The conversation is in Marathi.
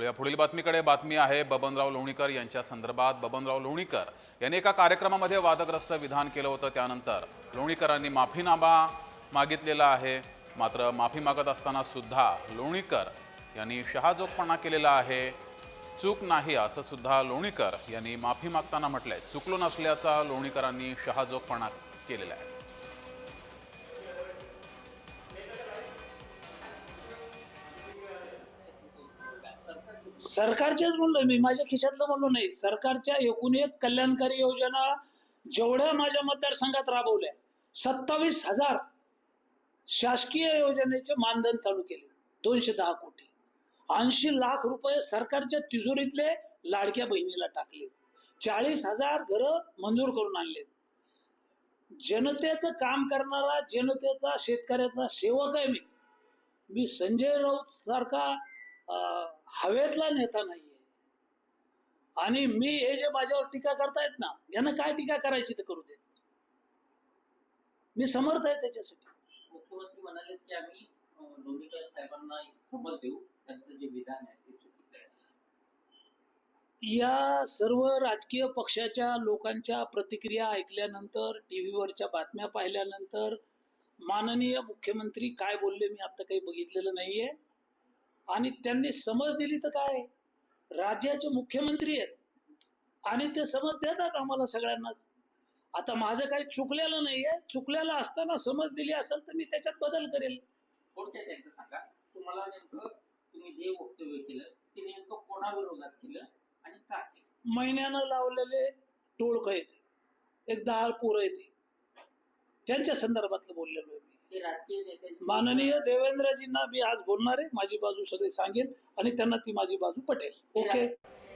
वळूया पुढील बातमीकडे बातमी आहे बबनराव लोणीकर यांच्या संदर्भात. बबनराव लोणीकर यांनी एका कार्यक्रमामध्ये वादग्रस्त विधान केलं होतं त्यानंतर. लोणीकरांनी माफीनामा मागितलेला आहे. मात्र माफी मागत असताना सुद्धा लोणीकर यांनी शहाजोगपणा केलेला आहे. चूक नाही असं सुद्धा लोणीकर यांनी माफी मागताना म्हटलंय. चुकलो नसल्याचा लोणीकरांनी शहाजोगपणा केलेला आहे. सरकारच्याच म्हणलो मी माझ्या खिशातलं म्हणलो नाही. सरकारच्या एकूण एक कल्याणकारी योजना जेवढ्या माझ्या मतदारसंघात राबवल्या सत्तावीस हजार शासकीय योजनेचे मानधन चालू केले दोनशे दहा कोटी. ऐंशी लाख रुपये सरकारच्या तिजोरीतले लाडक्या बहिणीला टाकले. चाळीस हजार घरं मंजूर करून आणले. जनतेचं काम करणारा जनतेचा शेतकऱ्याचा सेवक आहे मी. मी संजय राऊत सारखा अं, हवेतला नेता नाहीये. आणि मी हे जे माझ्यावर टीका करतायत ना यांना काय टीका करायची ते करू देत मी समर्थ आहे त्याच्यासाठी. मुख्यमंत्री म्हणाले की आम्ही लोणीकर साहेबांना समज देऊ. त्यांचं जे विधान आहे ते चुकीचं आहे. या सर्व राजकीय पक्षाच्या लोकांच्या प्रतिक्रिया ऐकल्यानंतर टी व्हीवरच्या बातम्या पाहिल्यानंतर माननीय मुख्यमंत्री काय बोलले मी आता काही बघितलेलं नाहीये. आणि त्यांनी समज दिली तर काय? राज्याचे मुख्यमंत्री आहेत. आणि ते समज देतात आम्हाला सगळ्यांनाच. आता माझं काही चुकलेलं नाहीये. चुकलेलं असताना समज दिली असेल तर मी त्याच्यात बदल करेल. थोडक्यात एकदा सांगा? तुम्हाला नेमकं तुम्ही जे वक्तव्य केलं ते नेमकं कोणाविरोधात केलं आणि का केलं? महिन्यानं लावलेले टोळक आहेत एक दहा पोरं येते. त्यांच्या संदर्भातलं बोललेलो माननीय देवेंद्रजींना मी आज बोलणार आहे. माझी बाजू सगळी सांगेन आणि त्यांना ती माझी बाजू पटेल. ओके